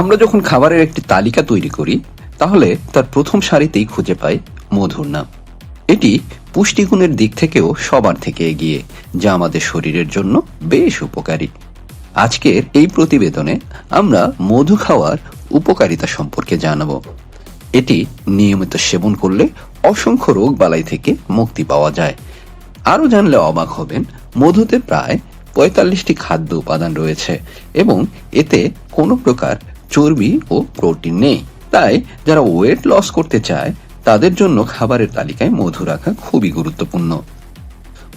আমরা যখন খাবারের একটি তালিকা তৈরি করি, তাহলে তার প্রথম সারিতেই খুঁজে পাই মধুর নাম। এটি পুষ্টিগুণের দিক থেকেও সবার থেকে এগিয়ে, যা আমাদের শরীরের জন্য বেশ উপকারী। আজকের এই প্রতিবেদনে আমরা মধু খাওয়ার উপকারিতা সম্পর্কে জানাব। এটি নিয়মিত সেবন করলে অসংখ্য রোগ বালাই থেকে মুক্তি পাওয়া যায়। আরও জানলে অবাক হবেন, মধুতে প্রায় পঁয়তাল্লিশটি খাদ্য উপাদান রয়েছে এবং এতে কোনো প্রকার চর্বি ও প্রোটিন নেই। তাই যারা ওয়েট লস করতে চায়, তাদের জন্য খাবারের তালিকায় মধু রাখা খুবই গুরুত্বপূর্ণ।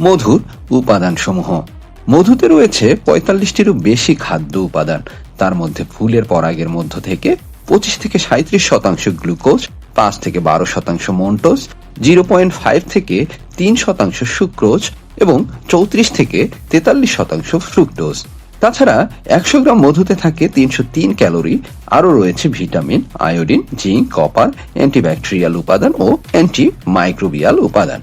মধুর উপাদানসমূহ। মধুতে রয়েছে পঁয়তাল্লিশটিরও বেশি খাদ্য উপাদান। তার মধ্যে ফুলের পরাগের মধ্য থেকে পঁচিশ থেকে সাঁত্রিশ শতাংশ গ্লুকোজ, পাঁচ থেকে বারো শতাংশ মন্টোজ, জিরো পয়েন্ট ফাইভ থেকে তিন শতাংশ সুক্রোজ এবং চৌত্রিশ থেকে তেতাল্লিশ শতাংশ ফ্রুক্টোজ। তাছাড়া একশো গ্রাম মধুতে থাকে তিনশো তিন ক্যালোরি। আরও রয়েছে vitamin, iodine, zinc, copper, antibacterial উপাদান ও অ্যান্টি মাইক্রোবিয়াল উপাদান।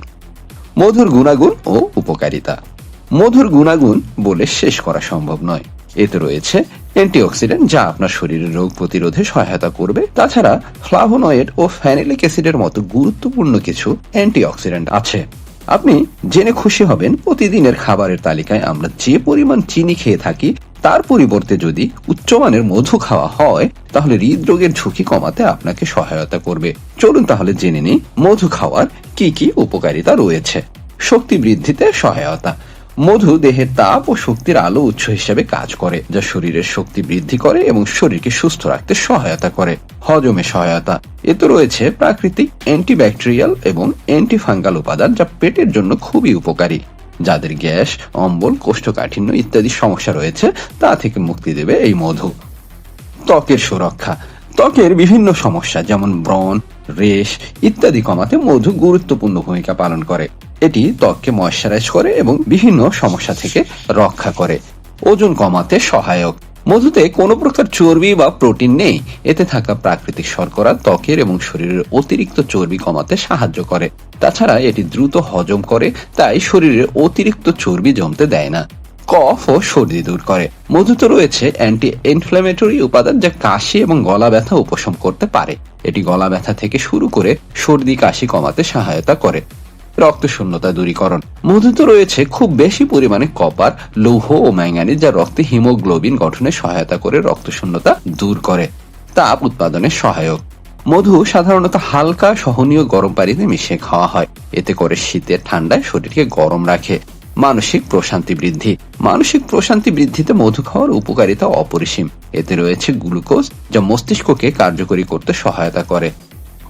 মধুর গুণাগুণ ও উপকারিতা। মধুর গুণাগুণ বলে শেষ করা সম্ভব নয়। এতে রয়েছে অ্যান্টিঅক্সিডেন্ট যা আপনার শরীরের রোগ প্রতিরোধে সহায়তা করবে। তাছাড়া ফ্লাভোনয়েড ও ফ্যানিলিক অ্যাসিডের মতো গুরুত্বপূর্ণ কিছু অ্যান্টিঅক্সিডেন্ট আছে। আপনি জেনে খুশি হবেন, প্রতিদিনের খাবারের তালিকায় আমরা যে পরিমাণ চিনি খেয়ে থাকি, তার পরিবর্তে যদি উচ্চমানের মধু খাওয়া হয়, তাহলে হৃদরোগের ঝুঁকি কমাতে আপনাকে সহায়তা করবে। চলুন তাহলে জেনে নিই, মধু খাওয়ার কি কি উপকারিতা রয়েছে। শক্তি বৃদ্ধিতে সহায়তা। মধু দেহের তাপ ও শক্তির আলো উৎস হিসেবে কাজ করে, যা শরীরের শক্তি বৃদ্ধি করে এবং শরীরকে সুস্থ রাখতে সহায়তা করে। হজমে সহায়তা। এতে রয়েছে প্রাকৃতিক অ্যান্টিব্যাকটেরিয়াল এবং অ্যান্টিফাঙ্গাল উপাদান, যা পেটের জন্য খুবই উপকারী। যাদের গ্যাস, অম্বল, কোষ্ঠকাঠিন্য ইত্যাদি সমস্যা রয়েছে, তা থেকে মুক্তি দেবে এই মধু। ত্বকের সুরক্ষা। ত্বকের বিভিন্ন সমস্যা, যেমন ব্রণ, রেশ ইত্যাদি কমাতে মধু গুরুত্বপূর্ণ ভূমিকা পালন করে। এটি ত্বককে ময়শ্চারাইজ করে এবং বিভিন্ন সমস্যা থেকে রক্ষা করে। ওজন কমাতে সহায়ক। মধুতে কোনো প্রকার চর্বি বা প্রোটিন নেই। এতে থাকা প্রাকৃতিক শর্করা ত্বকের এবং শরীরের অতিরিক্ত চর্বি কমাতে সাহায্য করে। তাছাড়া এটি দ্রুত হজম করে, তাই শরীরের অতিরিক্ত চর্বি জমতে দেয় না। কফ ও সর্দি দূর করে। মধুতে রয়েছে অ্যান্টি ইনফ্ল্যামেটরি উপাদান যা কাশি এবং গলা ব্যথা উপশম করতে পারে। এটি গলা ব্যথা থেকে শুরু করে সর্দি কাশি কমাতে সহায়তা করে। রক্ত শূন্যতা দূরীকরণ। মধুতে রয়েছে খুব বেশি পরিমাণে কপার, লৌহ ও ম্যাঙ্গানিজ যা রক্তে হিমোগ্লোবিন গঠনে সহায়তা করে রক্ত শূন্যতা দূর করে। তাপ উৎপাদনে সহায়ক। মধু সাধারণত হালকা, সহনীয় গরম পানিতে মিশিয়ে খাওয়া হয়। এতে করে শীতের ঠান্ডায় শরীরকে গরম রাখে। মানসিক প্রশান্তি বৃদ্ধি। মানসিক প্রশান্তি বৃদ্ধিতে মধু খাওয়ার উপকারিতা অপরিসীম। এতে রয়েছে গ্লুকোজ, যা মস্তিষ্ককে কার্যকরী করতে সহায়তা করে।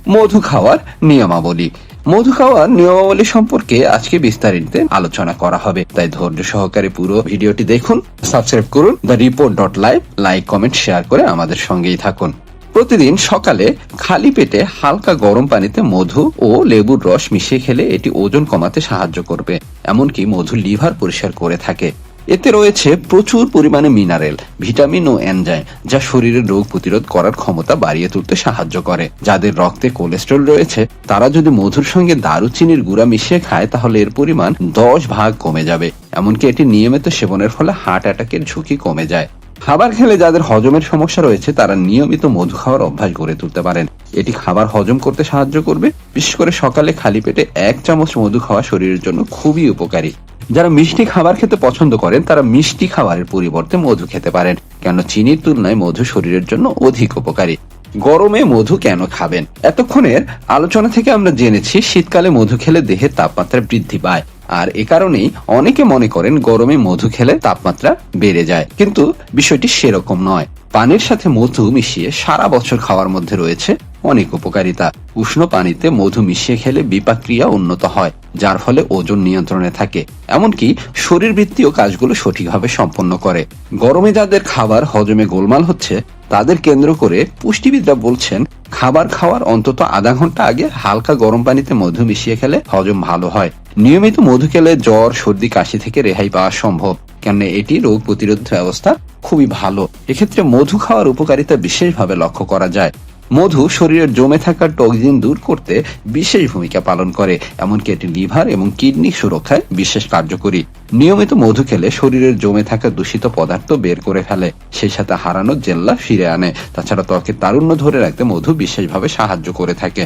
মধু খাওয়ার নিয়মাবলী। মধু খাওয়ার নিয়মাবলী সম্পর্কে আজকে বিস্তারিত আলোচনা করা হবে। তাই ধৈর্য সহকারে পুরো ভিডিওটি দেখুন সাবস্ক্রাইব করুন the report dot live like comment share করে আমাদের সঙ্গেই থাকুন। প্রতিদিন সকালে খালি পেটে হালকা গরম পানিতে মধু ও লেবুর রস মিশিয়ে খেলে এটি ওজন কমাতে সাহায্য করবে। এমনকি মধু লিভার পরিষ্কার করে থাকে। এতে রয়েছে প্রচুর পরিমাণে মিনারেল, ভিটামিন ও এনজাইম, যা শরীরের রোগ প্রতিরোধ করার ক্ষমতা বাড়িয়ে তুলতে সাহায্য করে। যাদের রক্তে কোলেস্ট্রল রয়েছে, তারা যদি মধুর সঙ্গে দারুচিনির গুঁড়া মিশিয়ে খায়, তাহলে এর পরিমাণ দশ ভাগ কমে যাবে। এমনকি এটি নিয়মিত সেবনের ফলে হার্ট অ্যাটাকের ঝুঁকি কমে যায়। খাবার খেলে যাদের হজমের সমস্যা রয়েছে, তারা নিয়মিত মধু খাওয়ার অভ্যাস গড়ে তুলতে পারেন। এটি খাবার হজম করতে সাহায্য করবে, বিশেষ করে সকালে খালি পেটে এক চামচ মধু খাওয়া শরীরের জন্য খুবই উপকারী। যারা মিষ্টি খাবার খেতে পছন্দ করেন, তারা মিষ্টি খাবারের পরিবর্তে মধু খেতে পারেন কেন চিনির তুলনায় মধু শরীরের জন্য অধিক উপকারী। গরমে মধু কেন খাবেন? এতক্ষণের আলোচনা থেকে আমরা জেনেছি, শীতকালে মধু খেলে দেহের তাপমাত্রা বৃদ্ধি পায়, আর এ কারণেই অনেকে মনে করেন গরমে মধু খেলে তাপমাত্রা বেড়ে যায়। কিন্তু বিষয়টি সেরকম নয়। পানির সাথে মধু মিশিয়ে সারা বছর খাওয়ার মধ্যে রয়েছে অনেক উপকারিতা। উষ্ণ পানিতে মধু মিশিয়ে খেলে বিপাক্রিয়া উন্নত হয়, যার ফলে ওজন নিয়ন্ত্রণে থাকে। এমনকি শরীর শরীরবৃত্তীয় কাজগুলো সঠিকভাবে সম্পন্ন করে। গরমে যাদের খাবার হজমে গোলমাল হচ্ছে, তাদের কেন্দ্র করে পুষ্টিবিদরা বলছেন, খাবার খাওয়ার অন্তত আধা ঘণ্টা আগে হালকা গরম পানিতে মধু মিশিয়ে খেলে হজম ভালো হয়। নিয়মিত মধু খেলে জ্বর, সর্দি, কাশি থেকে রেহাই পাওয়া সম্ভব। কেন এটি রোগ প্রতিরোধ ব্যবস্থা খুবই ভালো। এক্ষেত্রে মধু খাওয়ার উপকারিতা বিশেষভাবে লক্ষ্য করা যায়। মধু শরীরের জমে থাকা টক্সিন দূর করতে বিশেষ ভূমিকা পালন করে, এমনকি এটি লিভার এবং কিডনি সুরক্ষায় বিশেষ কার্যকরী। নিয়মিত মধু খেলে শরীরের জমে থাকা দূষিত পদার্থ বের করে ফেলে, সেই সাথে হারানো জেল্লা ফিরে আনে। তাছাড়া ত্বকের তারুণ্য ধরে রাখতে মধু বিশেষভাবে সাহায্য করে থাকে।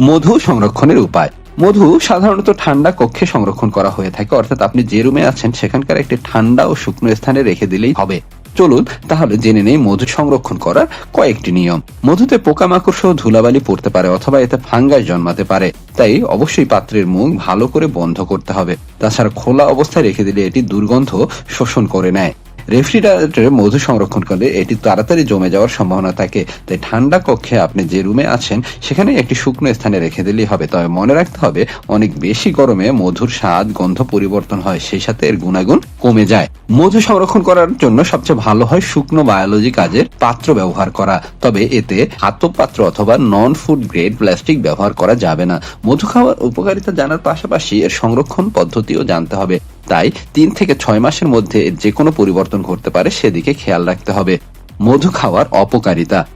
মধু সংরক্ষণের উপায়। মধু সাধারণত ঠান্ডা কক্ষে সংরক্ষণ করা হয়ে থাকে, অর্থাৎ আপনি যে রুমে আছেন সেখানকার একটি ঠান্ডা ও শুকনো স্থানে রেখে দিলেই হবে। চলুন তাহলে জেনে নেই মধু সংরক্ষণ করার কয়েকটি নিয়ম। মধুতে পোকামাকড় সহ ধুলাবালি পড়তে পারে অথবা এতে ফাঙ্গাস জন্মাতে পারে। তাই অবশ্যই পাত্রের মুখ ভালো করে বন্ধ করতে হবে। তাছাড়া খোলা অবস্থায় রেখে দিলে এটি দুর্গন্ধ শোষণ করে নেয়। রেফ্রিজারেটরে মধু সংরক্ষণ করলে এটি তাড়াতাড়ি জমে যাওয়ার সম্ভাবনা থাকে। তাই ঠান্ডা কক্ষে আপনি যে রুমে আছেন, সেখানে একটি শুকনো স্থানে রেখে দিলেই হবে। তবে মনে রাখতে হবে, অনেক বেশি গরমে মধুর স্বাদ, গন্ধ পরিবর্তন হয়, সেই সাথে এর গুণাগুণ কমে যায়। মধু সংরক্ষণ করার জন্য সবচেয়ে ভালো হয় শুকনো বায়োলজি কাজের পাত্র ব্যবহার করা। তবে এতে হাতপ পাত্র অথবা নন ফুড গ্রেড প্লাস্টিক ব্যবহার করা যাবে না। মধু খাওয়ার উপকারিতা জানার পাশাপাশি এর সংরক্ষণ পদ্ধতিও জানতে হবে। তাই তিন থেকে ছয় মাসের মধ্যে যে কোনো পরিবর্তন ঘটতে পারে, সেদিকে খেয়াল রাখতে হবে। মধু খাওয়ার অপকারিতা।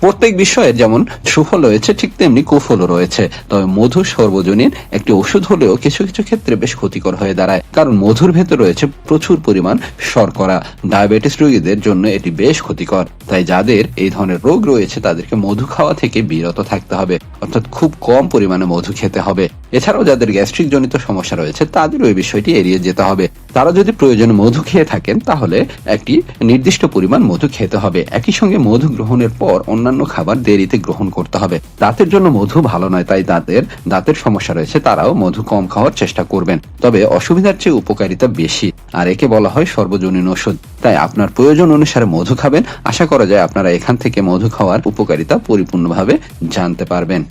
প্রত্যেক বিষয়ের যেমন সুফল রয়েছে, ঠিক তেমনি কুফলও রয়েছে। তবে মধু সর্বজনীন একটি ওষুধ হলেও কিছু কিছু ক্ষেত্রে বেশ ক্ষতিকর হয়ে দাঁড়ায়। কারণ মধুর ভেতর রয়েছে প্রচুর পরিমাণ শর্করা। ডায়াবেটিস রোগীদের জন্য এটি বেশ ক্ষতিকর। তাই যাদের এই ধরনের রোগ রয়েছে, তাদেরকে মধু খাওয়া থেকে বিরত থাকতে হবে। অর্থাৎ খুব কম পরিমাণে মধু খেতে হবে। এছাড়াও যাদের গ্যাস্ট্রিক জনিত সমস্যা রয়েছে, তাদের ওই বিষয়টি এড়িয়ে যেতে হবে। তারা যদি প্রয়োজনে মধু খেয়ে থাকেন, তাহলে একটি নির্দিষ্ট পরিমাণ মধু খেতে হবে। একই সঙ্গে মধু গ্রহণের পর অন্যান্য খাবার দেরিতে গ্রহণ করতে হবে। দাঁতের জন্য মধু ভালো নয়, তাই দাঁতের দাঁতের সমস্যা রয়েছে, তারাও মধু কম খাওয়ার চেষ্টা করবেন। তবে অসুবিধার চেয়ে উপকারিতা বেশি, আর একে বলা হয় সর্বজনীন ওষুধ। তাই আপনার প্রয়োজন অনুসারে মধু খাবেন। আশা করা যায় আপনারা এখান থেকে মধু খাওয়ার উপকারিতা পরিপূর্ণভাবে জানতে পারবেন।